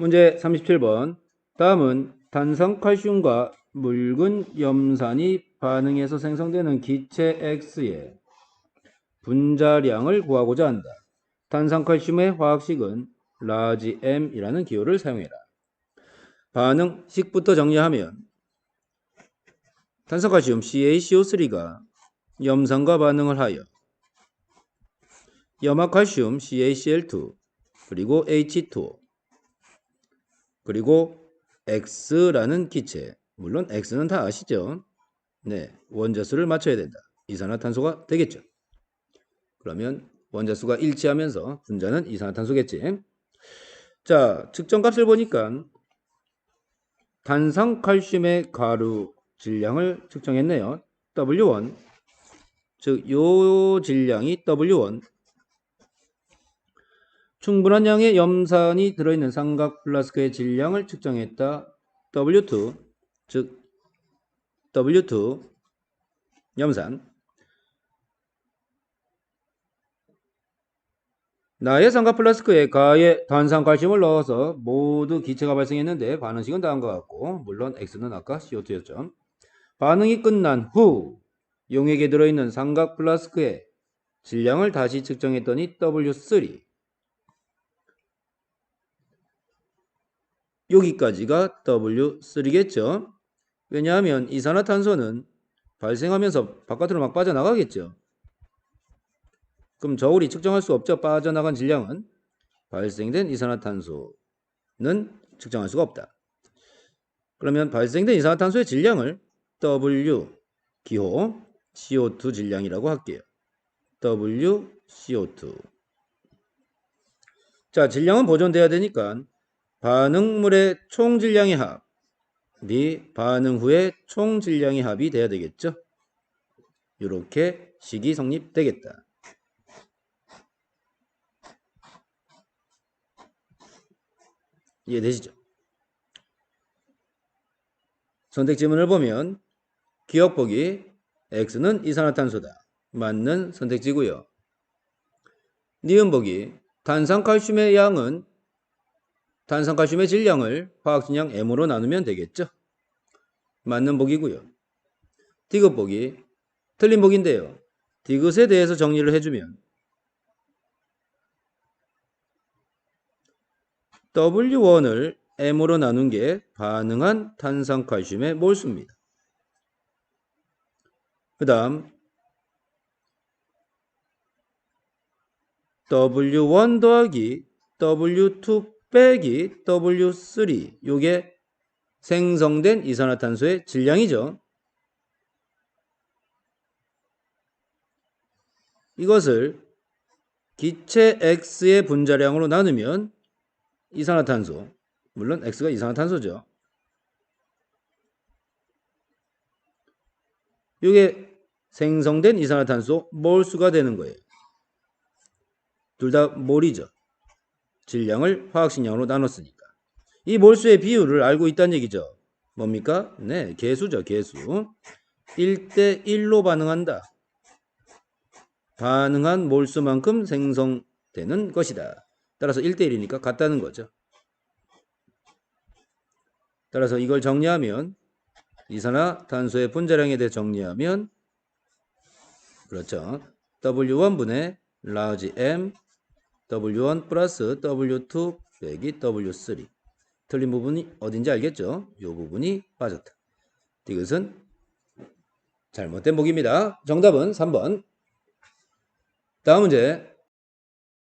문제 37번. 다음은 탄산칼슘과 묽은 염산이 반응해서 생성되는 기체 X의 분자량을 구하고자 한다. 탄산 칼슘의 화학식은 라지 M이라는 기호를 사용해라. 반응식부터 정리하면 탄산 칼슘 CaCO3가 염산과 반응을 하여 염화 칼슘 CaCl2 그리고 H2O 그리고 X라는 기체 물론 X는 다 아시죠? 네, 원자수를 맞춰야 된다. 이산화탄소가 되겠죠. 그러면 원자수가 일치하면서 분자는 이산화탄소겠지. 자, 측정값을 보니까 단상칼슘의 가루 질량을 측정했네요. W1 즉 요 질량이 W1 충분한 양의 염산이 들어있는 삼각 플라스크의 질량을 측정했다. W2 즉 W2 염산 나의 삼각 플라스크에 가의 단산 칼슘을 넣어서 모두 기체가 발생했는데 반응식은 다음과 같고 물론 X는 아까 CO2였죠. 반응이 끝난 후 용액에 들어있는 삼각 플라스크의 질량을 다시 측정했더니 W3 여기까지가 W3겠죠. 왜냐하면 이산화탄소는 발생하면서 바깥으로 막 빠져나가겠죠. 그럼 저울이 측정할 수 없죠. 빠져나간 질량은 발생된 이산화탄소는 측정할 수가 없다. 그러면 발생된 이산화탄소의 질량을 W 기호 CO2 질량이라고 할게요. W CO2 자 질량은 보존돼야 되니까 반응물의 총 질량의 합이 반응 후의 총 질량의 합이 돼야 되겠죠. 이렇게 식이 성립되겠다. 이해되시죠? 선택 지문을 보면 기억 보기 X는 이산화탄소다. 맞는 선택지고요. 니은 보기 탄산칼슘의 양은 탄산칼슘의 질량을 화학진량 M으로 나누면 되겠죠. 맞는 보기고요. 디귿 보기 틀린 보기인데요. 디귿에 대해서 정리를 해주면 W1을 M으로 나눈 게 반응한 탄산칼슘의 몰수입니다. 그 다음 W1 더하기 W2 빼기 W3 요게 생성된 이산화탄소의 질량이죠. 이것을 기체 X의 분자량으로 나누면 이산화탄소 물론 X가 이산화탄소죠. 이게 생성된 이산화탄소 몰수가 되는 거예요. 둘 다 몰이죠. 질량을 화학식량으로 나눴으니까. 이 몰수의 비율을 알고 있다는 얘기죠. 뭡니까? 네, 개수죠, 개수. 1대 1로 반응한다. 반응한 몰수만큼 생성되는 것이다. 따라서 1대 1이니까 같다는 거죠. 따라서 이걸 정리하면 이산화탄소의 분자량에 대해 정리하면 그렇죠. W1분의 large M W1 플러스 W2 빼기 W3 틀린 부분이 어딘지 알겠죠? 이 부분이 빠졌다. 이것은 잘못된 보기입니다. 정답은 3번. 다음 문제